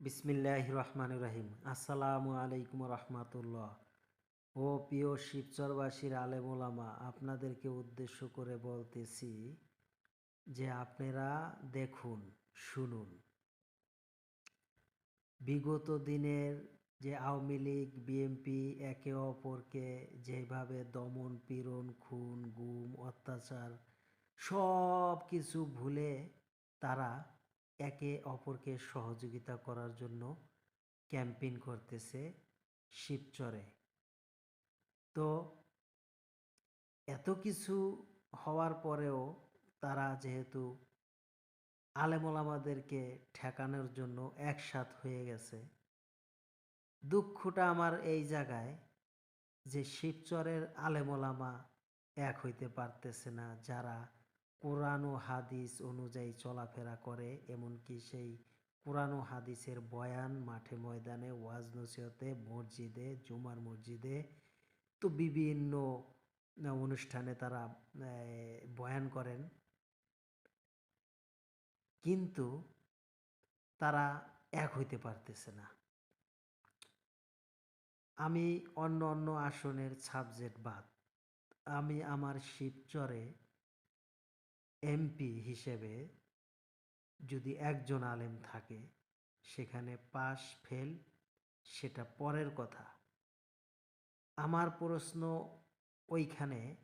বিসমিল্লাহ রহমান রাহিম। আসসালামু আলাইকুম রহমাতুল্লাহ। ও প্রিয় শিবচরবাসীর আলেমোলামা, আপনাদেরকে উদ্দেশ্য করে বলতেছি যে আপনারা দেখুন, শুনুন। বিগত দিনের যে আওয়ামী লীগ, বিএনপি, একে অপরকে যেভাবে দমন, পীড়ন, খুন, গুম, অত্যাচার সব কিছু ভুলে তারা একে অপরকে সহযোগিতা করার জন্য ক্যাম্পেইন করতেছে শিবচরে। তো এত কিছু হওয়ার পরেও তারা যেহেতু আলেমোলামাদেরকে ঠেকানোর জন্য একসাথ হয়ে গেছে, দুঃখটা আমার এই জায়গায় যে শিবচরের আলেমোলামা এক হইতে পারতেছে না, যারা কোরআন ও হাদিস অনুযায়ী চলাফেরা করে, এমনকি সেই কোরআন ও হাদিসের বয়ান মাঠে ময়দানে, ওয়াজ নসিহতে, মসজিদে, জুমার মসজিদে, তো বিভিন্ন অনুষ্ঠানে তারা বয়ান করেন। কিন্তু তারা এক হইতে পারতেছে না। আমি অন্য অন্য আসনের সাবজেক্ট বাদ, আমি আমার শিবচরে এমপি হিসেবে যদি একজন আলেম থাকে, সেখানে পাস ফেল, সেটা পরের কথা। আমার প্রশ্ন ওইখানে,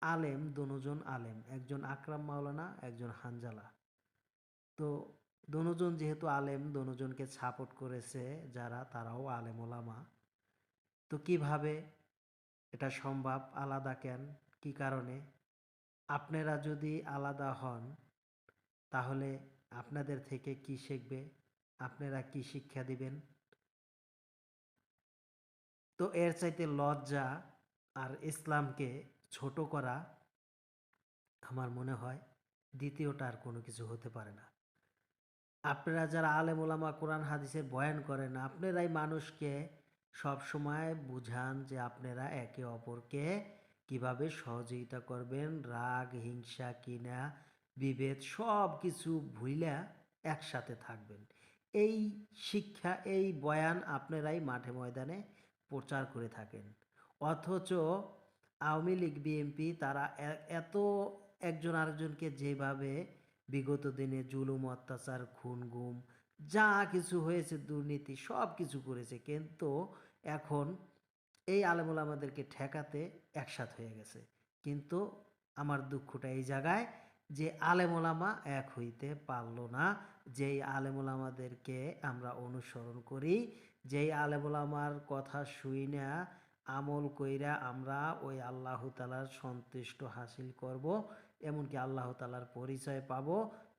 আলেম দনুজন আলেম, একজন আকরাম মাওলানা, একজন হানজালা। তো দনুজন যেহেতু আলেম দনুজনকে সাপোর্ট করেছে যারা, তারাও আলেম ওলামা। তো কীভাবে? এটা সম্ভব? আলাদা কেন? কি কারণে? আপনারা যদি আলাদা হন, তাহলে আপনাদের থেকে কি শিখবে? আপনারা কি শিক্ষা দিবেন? তো এর চাইতে লজ্জা আর ইসলামকে ছোট করা আমার মনে হয় দ্বিতীয়টা আর কোনো কিছু হতে পারে না। আপনারা যারা আলেম ওলামা কোরআন হাদিসের বয়ান করেন, আপনারাই মানুষকে সব সময় বুঝান যে আপনারা একে অপরকে কীভাবে সহযোগিতা করবেন, রাগ, হিংসা কিনা, বিভেদ সব কিছু ভুইলা একসাথে থাকবেন। এই শিক্ষা, এই বয়ান আপনারাই মাঠে ময়দানে প্রচার করে থাকেন। অথচ আওয়ামী লীগ, বিএনপি তারা এত একজন আরেকজনকে যেভাবে বিগত দিনে জুলুম, অত্যাচার, খুন, গুম, যা কিছু হয়েছে, দুর্নীতি সব কিছু করেছে, কিন্তু এখন এই আলেমুল আমাদেরকে ঠেকাতে একসাথ হয়ে গেছে। কিন্তু আমার দুঃখটা এই জায়গায় যে আলেমোলামা এক হইতে পারল না, যেই আলেমোলামাদেরকে আমরা অনুসরণ করি, যেই আলেমোলামার কথা শুই না, আমল কইরা আমরা ওই আল্লাহ তালার সন্তুষ্ট হাসিল করব, এমনকি আল্লাহ তালার পরিচয় পাব।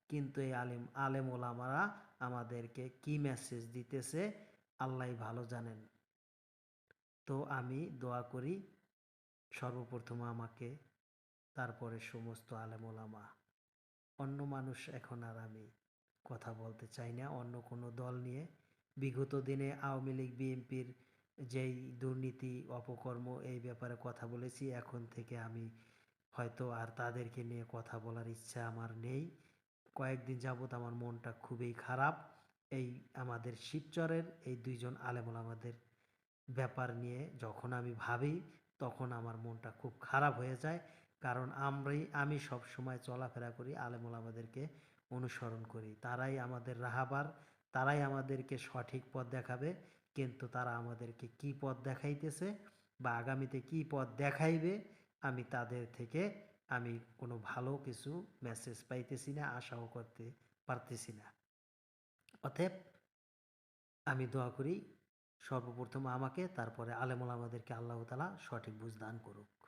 কিন্তু এই আলেম আলেম ওলামারা আমাদেরকে কি মেসেজ দিতেছে আল্লাহ ভালো জানেন। তো আমি দোয়া করি, সর্বপ্রথম আমাকে, তারপরে সমস্ত আলেম ওলামা অন্য মানুষ এখন আর আমি কথা বলতে চাই না, অন্য কোনো দল নিয়ে। বিগত দিনে আওয়ামী লীগ, বিএনপির যেই দুর্নীতি, অপকর্ম, এই ব্যাপারে কথা বলেছি, এখন থেকে আমি হয়তো আর তাদেরকে নিয়ে কথা বলার ইচ্ছা আমার নেই। কয়েকদিন যাবত আমার মনটা খুবই খারাপ। এই আমাদের শিবচরের এই দুইজন আলেমুল আমাদের ব্যাপার নিয়ে যখন আমি ভাবি, তখন আমার মনটা খুব খারাপ হয়ে যায়। কারণ আমরাই, আমি সব সময় চলাফেরা করি, আলেমুল আমাদেরকে অনুসরণ করি। তারাই আমাদের রাহাবার, তারাই আমাদেরকে সঠিক পথ দেখাবে। কিন্তু তারা আমাদেরকে কি পথ দেখাইতেছে বা আগামীতে কি পথ দেখাইবে, আমি তাদের থেকে আমি কোনো ভালো কিছু মেসেজ পাইতেছি না, আশাও করতে পারতেছি না। অতএব আমি দোয়া করি সর্বপ্রথম আমাকে তারপরে আলেমুল আমাদেরকে আল্লাহ তালা সঠিক বুঝ দান করুক।